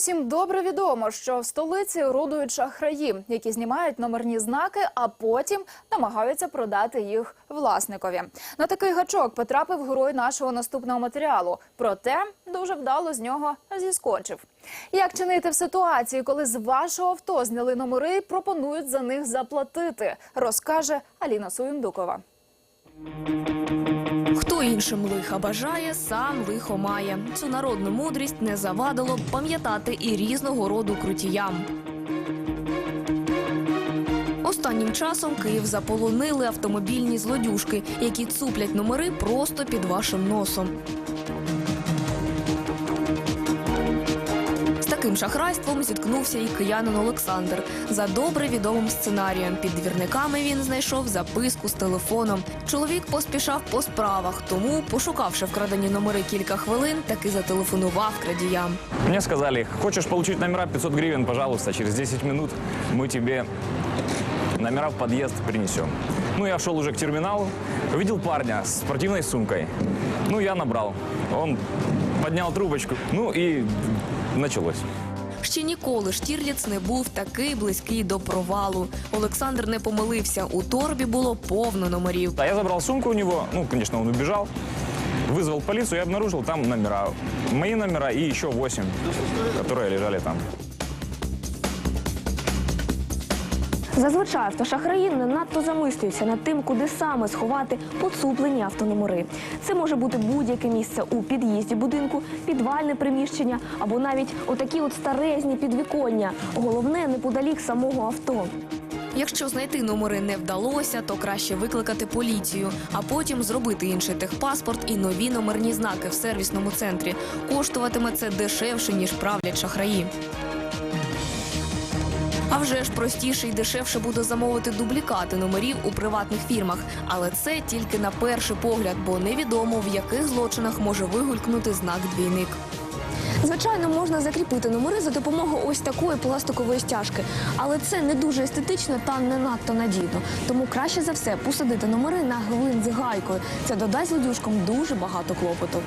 усім добре відомо, що в столиці орудують шахраї, які знімають номерні знаки, а потім намагаються продати їх власникові. На такий гачок потрапив герой нашого наступного матеріалу. Проте дуже вдало з нього зіскочив. Як чинити в ситуації, коли з вашого авто зняли номери і пропонують за них заплатити, розкаже Аліна Суєндукова. Іншим лиха бажає, сам лихо має. Цю народну мудрість не завадило б пам'ятати і різного роду крутіям. Останнім часом Київ заполонили автомобільні злодюжки, які цуплять номери просто під вашим носом. Таким шахрайством зіткнувся і киянин Олександр. За добре відомим сценарієм під двірниками він знайшов записку з телефоном. Чоловік поспішав по справах, тому, пошукавши вкрадені номери кілька хвилин, таки зателефонував крадіям. Мне сказали, хочешь получить номера 500 гривен, пожалуйста, через 10 минут мы тебе номера в подъезд принесем. Ну, я шел уже к терминалу, увидел парня с спортивной сумкой. Ну, я набрал. Он поднял трубочку, ну и началось. Ще ніколи Штірліц не був такий близький до провалу. Олександр не помилився. У торбі було повно номерів. А я забрал сумку у него, ну, конечно, он убежал. Вызвал полицию и обнаружил там номера. Мои номера и еще 8, которые лежали там. Зазвичай автошахраї не надто замислюються над тим, куди саме сховати поцуплені автономери. Це може бути будь-яке місце у під'їзді будинку, підвальне приміщення або навіть отакі от старезні підвіконня. Головне неподалік самого авто. Якщо знайти номери не вдалося, то краще викликати поліцію, а потім зробити інший техпаспорт і нові номерні знаки в сервісному центрі. Коштуватиме це дешевше ніж правлять шахраї. А вже ж простіше і дешевше буде замовити дублікати номерів у приватних фірмах. Але це тільки на перший погляд, бо невідомо в яких злочинах може вигулькнути знак двійник. Звичайно, можна закріпити номери за допомогою ось такої пластикової стяжки, але це не дуже естетично та не надто надійно. Тому краще за все посадити номери на гвинт з гайкою. Це додасть злодюжкам дуже багато клопоту.